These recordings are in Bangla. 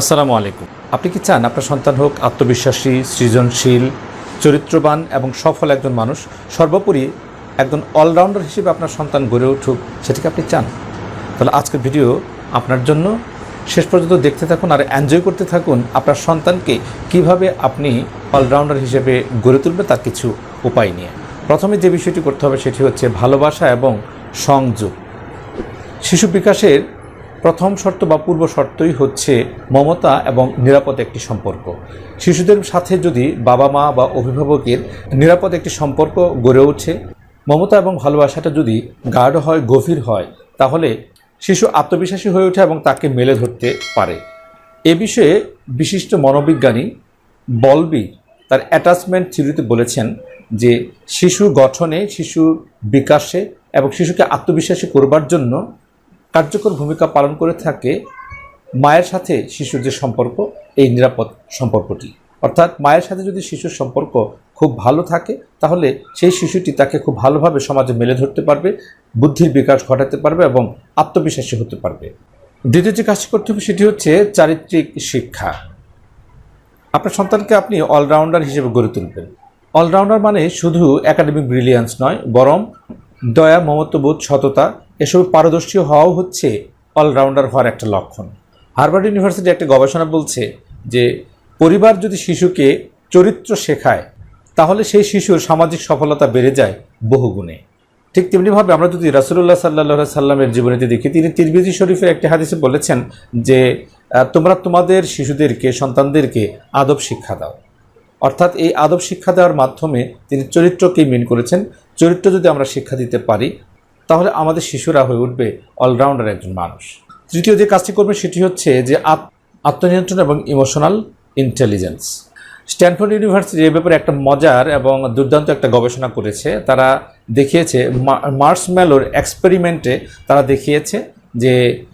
আসসালামু আলাইকুম। আপনি কি চান আপনার সন্তান হোক আত্মবিশ্বাসী, সৃজনশীল, চরিত্রবান এবং সফল একজন মানুষ? সর্বোপরি একজন অলরাউন্ডার হিসেবে আপনার সন্তান গড়ে উঠুক সেটিকে আপনি চান? তাহলে আজকের ভিডিও আপনার জন্য। শেষ পর্যন্ত দেখতে থাকুন আর এনজয় করতে থাকুন আপনার সন্তানকে কীভাবে আপনি অলরাউন্ডার হিসেবে গড়ে তুলবে তার কিছু উপায় নিয়ে। প্রথমে যে বিষয়টি করতে হবে সেটি হচ্ছে ভালোবাসা এবং সংযোগ। শিশু বিকাশের প্রথম শর্ত বা পূর্ব শর্তই হচ্ছে মমতা এবং নিরাপদ একটি সম্পর্ক। শিশুদের সাথে যদি বাবা মা বা অভিভাবকের নিরাপদ একটি সম্পর্ক গড়ে ওঠে, মমতা এবং ভালোবাসাটা যদি গাঢ় হয়, গভীর হয়, তাহলে শিশু আত্মবিশ্বাসী হয়ে ওঠে এবং তাকে মেলে ধরতে পারে। এ বিষয়ে বিশিষ্ট মনোবিজ্ঞানী বলবি তার অ্যাটাচমেন্ট থিওরিতে বলেছেন যে শিশু গঠনে, শিশুর বিকাশে এবং শিশুকে আত্মবিশ্বাসী করবার জন্য কার্যকর ভূমিকা পালন করে থাকে মায়ের সাথে শিশুর যে সম্পর্ক, এই নিরাপদ সম্পর্কটি। অর্থাৎ মায়ের সাথে যদি শিশুর সম্পর্ক খুব ভালো থাকে, তাহলে সেই শিশুটি তাকে খুব ভালোভাবে সমাজে মেলে ধরতে পারবে, বুদ্ধির বিকাশ ঘটাতে পারবে এবং আত্মবিশ্বাসী হতে পারবে। দ্বিতীয় যে কাজটি করতে হবে সেটি হচ্ছে চারিত্রিক শিক্ষা। আপনার সন্তানকে আপনি অলরাউন্ডার হিসেবে গড়ে তুলবেন। অলরাউন্ডার মানে শুধু একাডেমিক ব্রিলিয়ান্স নয়, বরং দয়া মমত্ববোধ সততা, এসব পারদর্শী হওয়াও হচ্ছে অলরাউন্ডার হওয়ার একটা লক্ষণ। হার্ভার্ড ইউনিভার্সিটি একটা গবেষণা বলছে যে, পরিবার যদি শিশুকে চরিত্র শেখায়, তাহলে সেই শিশুর সামাজিক সফলতা বেড়ে যায় বহুগুণে। ঠিক তেমনিভাবে আমরা যদি রাসুল্লাহ সাল্লাহ সাল্লামের জীবনীতে দেখি, তিনি তিরবিজি শরীফের একটি হাদিসে বলেছেন যে তোমরা তোমাদের শিশুদেরকে, সন্তানদেরকে আদব শিক্ষা দাও। অর্থাৎ এই আদব শিক্ষা দেওয়ার মাধ্যমে তিনি চরিত্রকেই মেন করেছেন। চরিত্র যদি আমরা শিক্ষা দিতে পারি, তাহলে আমাদের শিশুরা হয়ে উঠবে অলরাউন্ডার একজন মানুষ। তৃতীয় যে কাজটি করবে সেটি হচ্ছে যে আত- আত্মনিয়ন্ত্রণ এবং ইমোশনাল ইন্টেলিজেন্স স্ট্যানফোর্ড ইউনিভার্সিটি এ ব্যাপারে একটা মজার এবং দুর্দান্ত একটা গবেষণা করেছে। তারা দেখিয়েছে মার্স ম্যালোর এক্সপেরিমেন্টে তারা দেখিয়েছে যে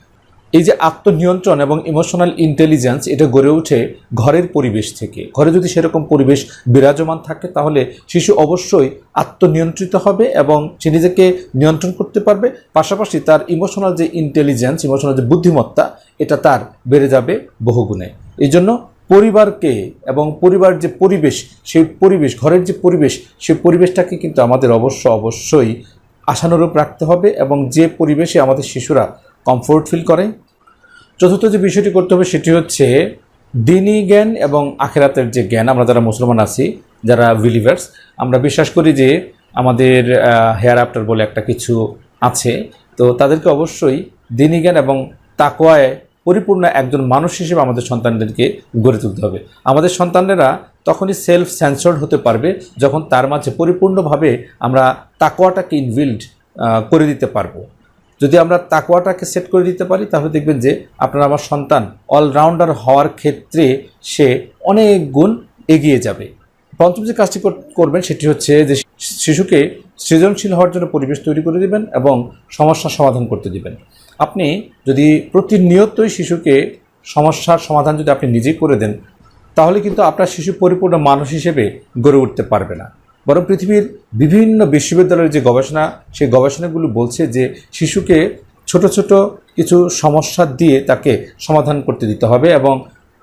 এই যে আত্মনিয়ন্ত্রণ এবং ইমোশনাল ইন্টেলিজেন্স এটা গড়ে ওঠে ঘরের পরিবেশ থেকে। ঘরে যদি সেরকম পরিবেশ বিরাজমান থাকে, তাহলে শিশু অবশ্যই আত্মনিয়ন্ত্রিত হবে এবং সে নিজেকে নিয়ন্ত্রণ করতে পারবে। পাশাপাশি তার ইমোশনাল যে ইন্টেলিজেন্স ইমোশনাল যে বুদ্ধিমত্তা, এটা তার বেড়ে যাবে বহুগুণে। এই জন্য পরিবারকে এবং পরিবার যে পরিবেশ সেই পরিবেশ, ঘরের যে পরিবেশ সেই পরিবেশটাকে কিন্তু আমাদের অবশ্য অবশ্যই আশানুরূপ রাখতে হবে এবং যে পরিবেশে আমাদের শিশুরা কমফোর্ট ফিল করে চতুর্থ যে বিষয়টি করতে হবে সেটি হচ্ছে দিনী জ্ঞান এবং আখেরাতের যে জ্ঞান, আমরা যারা মুসলমান আছি, যারা বিলিভার্স আমরা বিশ্বাস করি যে আমাদের হেয়ার আফটার বলে একটা কিছু আছে। তো তাদেরকে অবশ্যই দিনী জ্ঞান এবং তাকোয়ায় পরিপূর্ণ একজন মানুষ হিসেবে আমাদের সন্তানদেরকে গড়ে তুলতে হবে। আমাদের সন্তানেরা তখনই সেলফ সেন্সর্ড হতে পারবে যখন তার মাঝে পরিপূর্ণভাবে আমরা তাকোয়াটাকে ইনবিল্ড করে দিতে পারব। যদি আমরা তাকওয়াটাকে সেট করে দিতে পারি, তাহলে দেখবেন যে আপনার আমার সন্তান অলরাউন্ডার হওয়ার ক্ষেত্রে সে অনেক গুণ এগিয়ে যাবে। পঞ্চম যে কাজটি কর- করবেন সেটি হচ্ছে যে শিশুকে সৃজনশীল হওয়ার জন্য পরিবেশ তৈরি করে দিবেন এবং সমস্যার সমাধান করতে দিবেন। আপনি যদি প্রতিনিয়তই শিশুকে সমস্যার সমাধান যদি আপনি নিজেই করে দেন, তাহলে কিন্তু আপনার শিশু পরিপূর্ণ মানুষ হিসেবে গড়ে উঠতে পারবে না। বরং পৃথিবীর বিভিন্ন বিশ্ববিদ্যালয়ের যে গবেষণা, সেই গবেষণাগুলো বলছে যে শিশুকে ছোট ছোট কিছু সমস্যা দিয়ে তাকে সমাধান করতে দিতে হবে এবং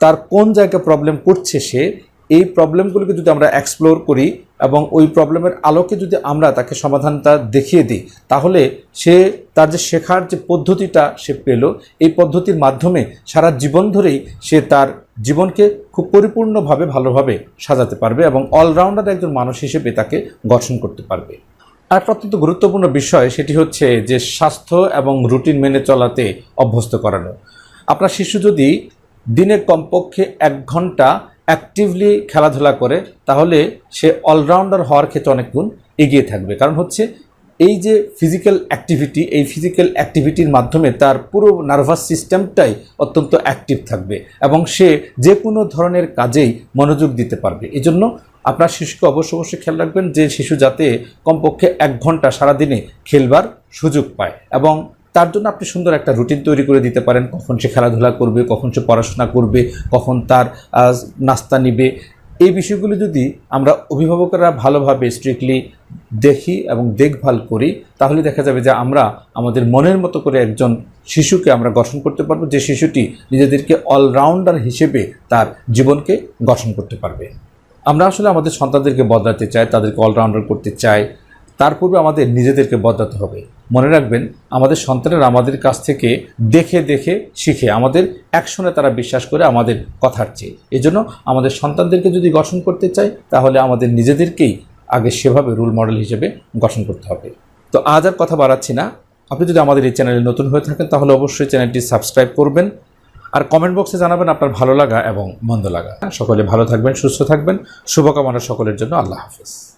তার কোন জায়গায় প্রবলেম করছে সে, এই প্রবলেমগুলোকে যদি আমরা এক্সপ্লোর করি এবং ওই প্রবলেমের আলোকে যদি আমরা তাকে সমাধানটা দেখিয়ে দিই, তাহলে সে, তার যে শেখার যে পদ্ধতিটা সে পেল, এই পদ্ধতির মাধ্যমে সারা জীবন ধরেই সে তার জীবনকে খুব পরিপূর্ণভাবে, ভালোভাবে সাজাতে পারবে এবং অলরাউন্ডার একজন মানুষ হিসেবে তাকে গঠন করতে পারবে। আর অত্যন্ত গুরুত্বপূর্ণ বিষয় সেটি হচ্ছে যে স্বাস্থ্য এবং রুটিন মেনে চলাতে অভ্যস্ত করানো। আপনার শিশু যদি দিনে কমপক্ষে এক ঘণ্টা অ্যাক্টিভলি খেলাধুলা করে, তাহলে সে অলরাউন্ডার হওয়ার ক্ষেত্রে অনেক গুণ এগিয়ে থাকবে। কারণ হচ্ছে এই যে ফিজিক্যাল অ্যাক্টিভিটি এই ফিজিক্যাল অ্যাক্টিভিটির মাধ্যমে তার পুরো নার্ভাস সিস্টেমটাই অত্যন্ত অ্যাক্টিভ থাকবে এবং সে যে কোনো ধরনের কাজেই মনোযোগ দিতে পারবে। এজন্য আপনার শিশুকে অবশ্য অবশ্যই খেয়াল রাখবেন যে শিশু যাতে কমপক্ষে এক ঘণ্টা সারাদিনে খেলবার সুযোগ পায় এবং তার জন্য আপনি সুন্দর একটা রুটিন তৈরি করে দিতে পারেন। কখন সে খেলাধুলা করবে, কখন সে পড়াশোনা করবে, কখন তার নাস্তা নিবে। এই বিষয়গুলো যদি আমরা অভিভাবকরা ভালোভাবে স্ট্রিক্টলি দেখি এবং দেখভাল করি, তাহলে দেখা যাবে যে আমরা আমাদের মনের মতো করে একজন শিশুকে আমরা গঠন করতে পারব, যে শিশুটি নিজেদেরকে অলরাউন্ডার হিসেবে তার জীবনকে গঠন করতে পারবে। আমরা আসলে আমাদের সন্তানদেরকে বদলাতে চাই, তাদেরকে অলরাউন্ডার করতে চাই। তার পূর্বে আমাদের নিজেদেরকে বদলাতে হবে। মনে রাখবেন, আমাদের সন্তানেরা আমাদের কাছ থেকে দেখে দেখে শিখে আমাদের অ্যাকশনে তারা বিশ্বাস করে আমাদের কথার চেয়ে। এজন্য আমাদের সন্তানদেরকে যদি গঠন করতে চাই, তাহলে আমাদের নিজেদেরকেই আগে সেভাবে রোল মডেল হিসেবে গঠন করতে হবে। তো আজ আর কথা বাড়াচ্ছি না। আপনি যদি আমাদের এই চ্যানেলে নতুন হয়ে থাকেন, তাহলে অবশ্যই চ্যানেলটি সাবস্ক্রাইব করবেন আর কমেন্ট বক্সে জানাবেন আপনার ভালো লাগা এবং মন্দ লাগা। সকলে ভালো থাকবেন, সুস্থ থাকবেন। শুভকামনা সকলের জন্য। আল্লাহ হাফেজ।